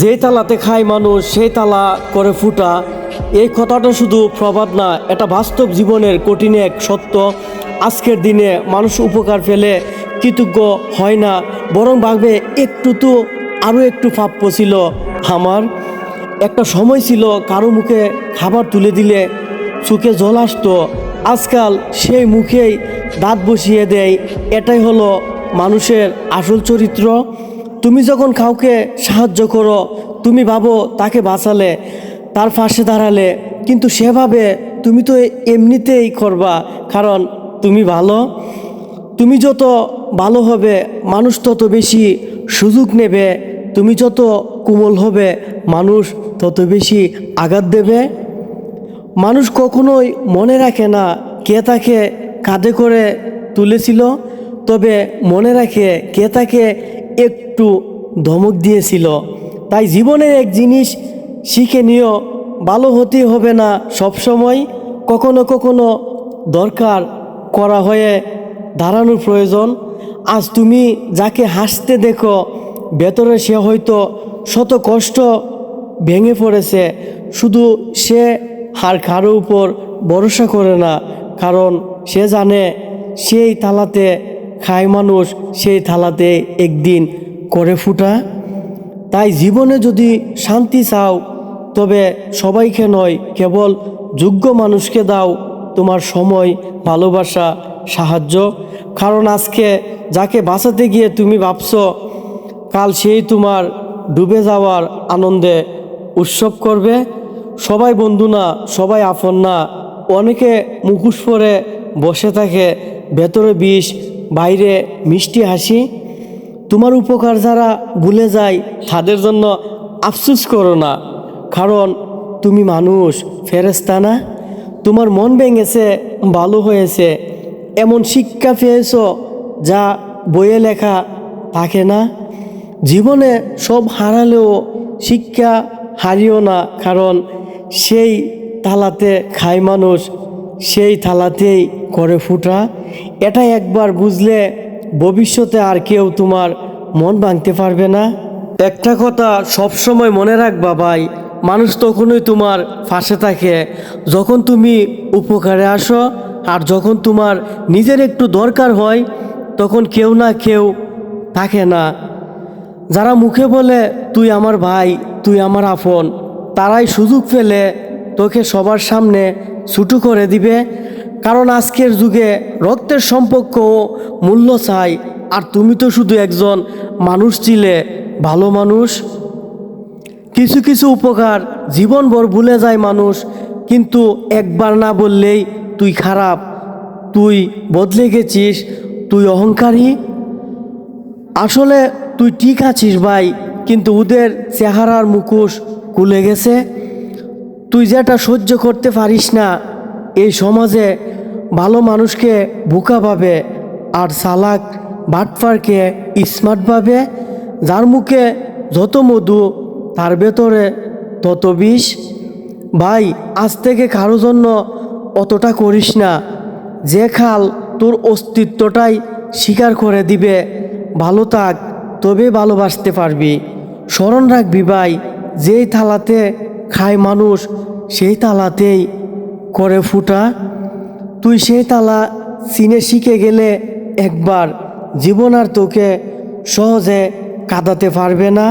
যেই তালাতে খায় মানুষ, সেই তালা করে ফুটা। এই কথাটা শুধু প্রবাদ না, এটা বাস্তব জীবনের কঠিন এক সত্য। আজকের দিনে মানুষ উপকার ফেলে কৃতজ্ঞ হয় না, বরং ভাববে একটু তো আরও একটু প্রাপ্য ছিল আমার। একটা সময় ছিল কারও মুখে খাবার তুলে দিলে চোখে জল আসতো, আজকাল সেই মুখেই দাঁত বসিয়ে দেয়। এটাই হলো মানুষের আসল চরিত্র। তুমি যখন কাউকে সাহায্য করো, তুমি ভাবো তাকে বাঁচালে, তার পাশে দাঁড়ালে, কিন্তু সেভাবে তুমি তো এমনিতেই করবা, কারণ তুমি ভালো। তুমি যত ভালো হবে, মানুষ তত বেশি সুযোগ নেবে। তুমি যত কোমল হবে, মানুষ তত বেশি আঘাত দেবে। মানুষ কখনোই মনে রাখে না কে তাকে কাঁধে করে তুলেছিল, তবে মনে রাখে কে তাকে একটু ধমক দিয়েছিল। তাই জীবনের এক জিনিস শিখে নিও, ভালো হতে হবে না সবসময়। কখনো কখনো দরকার করা হয়ে দাঁড়ানোর প্রয়োজন। আজ তুমি যাকে হাসতে দেখো, ভেতরে সে হয়তো শত কষ্ট ভেঙে পড়েছে। শুধু সে আর কারও উপর ভরসা করে না, কারণ সে জানে সেই থালাতে খায় মানুষ, সেই থালাতে একদিন করে ফুটা। তাই জীবনে যদি শান্তি চাও, তবে সবাইকে নয়, কেবল যোগ্য মানুষকে দাও তোমার সময়, ভালোবাসা, সাহায্য। কারণ আজকে যাকে বাঁচাতে গিয়ে তুমি ভাবছ, কাল সেই তোমার ডুবে যাওয়ার আনন্দে উৎসব করবে। সবাই বন্ধু না, সবাই আপন না। অনেকে মুখোশ পরে বসে থাকে, ভেতরে বিষ বাইরে মিষ্টি হাসি, তোমার উপকার যারা ভুলে যায় তাদের জন্য আফসুস করো না। কারণ তুমি মানুষ ফেরেস্তা না? তোমার মন ভেঙেছে, ভালো হয়েছে। এমন শিক্ষা পেয়েছ যা বইয়ে লেখা থাকে না? জীবনে সব হারালেও শিক্ষা হারিও না। কারণ সেই থালাতে খায় মানুষ, সেই থালাতেই করে ফুটা। এটা একবার বুঝলে ভবিষ্যতে আর কেউ তোমার মন ভাঙতে পারবে না। একটা কথা সবসময় মনে রাখবা ভাই, মানুষ তখনই তোমার পাশে থাকে, যখন তুমি উপকারে আসো আর যখন তোমার নিজের একটু দরকার হয়, তখন কেউ না কেউ থাকে না। যারা মুখে বলে, তুই আমার ভাই, তুই আমার আপন, তারাই সুযোগ পেলে তোকে সবার সামনে ছুটু করে দিবে। কারণ আজকের যুগে রক্তের সম্পর্ক মূল্য চাই, আর তুমি তো শুধু একজন মানুষ ছিলে, ভালো মানুষ। কিছু কিছু উপকার জীবনভর ভুলে যায় মানুষ, কিন্তু একবার না বললেই তুই খারাপ, তুই বদলে গেছিস, তুই অহংকারী। আসলে তুই ঠিক আছিস ভাই, কিন্তু ওদের চেহারার মুখোশ খুলে গেছে। তুই যেটা সহ্য করতে পারিস না এই সমাজে ভালো মানুষকে বোকা পাবে আর সালাক বাটপারকে স্মার্ট পাবে যার মুখে যত মধু, তার ভেতরে তত বিষ। ভাই, আজ থেকে কারও জন্য অতটা করিস না। যে খাল তোর অস্তিত্বটাই স্বীকার করে দিবে। ভালো থাক, তবে ভালোবাসতে পারবি। স্মরণ রাখবি ভাই, যেই থালাতে খায় মানুষ, সেই তালাতেই করে ফুটা। তুই সে তালা চিনে শিখে গেলে একবার জীবন আর তোকে সহজে কাঁদাতে পারবে না।